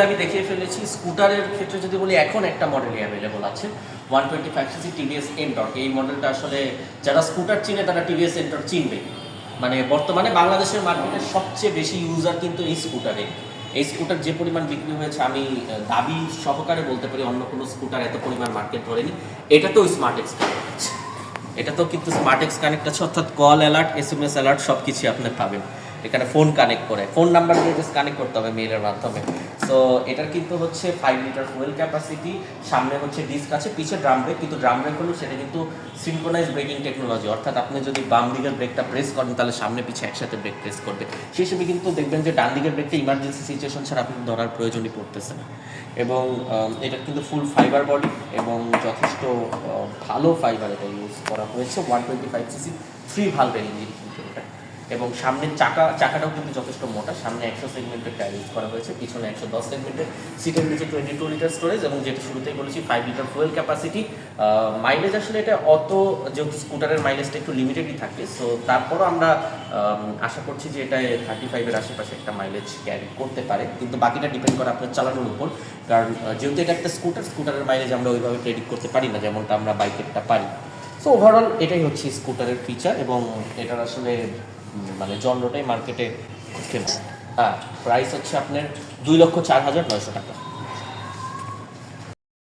আমি দেখিয়ে ফেলেছি, স্কুটারের ক্ষেত্রে যদি বলি এখন একটা মডেলই অ্যাভেলেবল আছে one twenty five CC TVS Ntorq এই মডেলটা আসলে যারা স্কুটার চিনে, তারা টিভিএস এন্টর চিনবে। মানে বর্তমানে বাংলাদেশের মার্কেটে সবচেয়ে বেশি ইউজার কিন্তু এই স্কুটারে। এই স্কুটার যে পরিমাণ বিক্রি হয়েছে, আমি দাবি সহকারে বলতে পারি, অন্য কোনো স্কুটার এত পরিমাণ মার্কেট ধরেনি। এটা তো স্মার্ট এক্স কানেক্ট এটা তো কিন্তু স্মার্ট এক্স কানেক্ট আছে, অর্থাৎ call alert S M S alert সব কিছুই আপনি পাবেন। এখানে ফোন কানেক্ট করে। ফোন নাম্বার দিয়ে জাস্ট কানেক্ট করতে হবে মেইলের মাধ্যমে। সো এটার কিন্তু হচ্ছে ফাইভ লিটার ফুয়েল ক্যাপাসিটি সামনে হচ্ছে ডিস্ক আছে, পিছে ড্রাম ব্রেক কিন্তু ড্রাম ব্রেক হলো সেটা কিন্তু সিনক্রোনাইজ ব্রেকিং টেকনোলজি অর্থাৎ আপনি যদি বাম দিকের ব্রেকটা প্রেস করেন, তাহলে সামনে পিছে একসাথে ব্রেক প্রেস করবে। সেই হিসেবে কিন্তু দেখবেন যে ডান দিকের ব্রেকটা ইমার্জেন্সি সিচুয়েশন ছাড়া আপনি ধরার প্রয়োজনই পড়তেছে না। এবং এটা কিন্তু ফুল ফাইবার বডি এবং যথেষ্ট ভালো ফাইবার এটা ইউজ করা হয়েছে। One twenty five CC three ভালভের engine কিন্তু এটা। এবং সামনের চাকা, চাকাটাও কিন্তু যথেষ্ট মোটা। সামনে একশো সেগমেন্টের টায়ার ইউজ করা হয়েছে, পিছনে একশো দশ সেগমেন্টের সিটের নিচে টোয়েন্টি টু লিটার স্টোরেজ এবং যেটা শুরুতেই বলেছি five litre fuel capacity mileage আসলে এটা অত, যেহেতু স্কুটারের মাইলেজটা একটু লিমিটেডই থাকে সো তারপরও আমরা আশা করছি যে এটা থার্টি ফাইভের আশেপাশে একটা মাইলেজ ক্যারি করতে পারে। কিন্তু বাকিটা ডিপেন্ড করে আপনার চালানোর উপর। কারণ যেহেতু এটা একটা স্কুটার স্কুটারের মাইলেজ আমরা ওইভাবে প্রেডিক্ট করতে পারি না, যেমনটা আমরা বাইকেরটা পারি। সো ওভারঅল এটাই হচ্ছে স্কুটারের ফিচার এবং এটার আসলে মানে জন্ডটাই মার্কেটে ফেমাস হ্যাঁ প্রাইস হচ্ছে আপনার দুই লক্ষ চার হাজার নয়শো টাকা।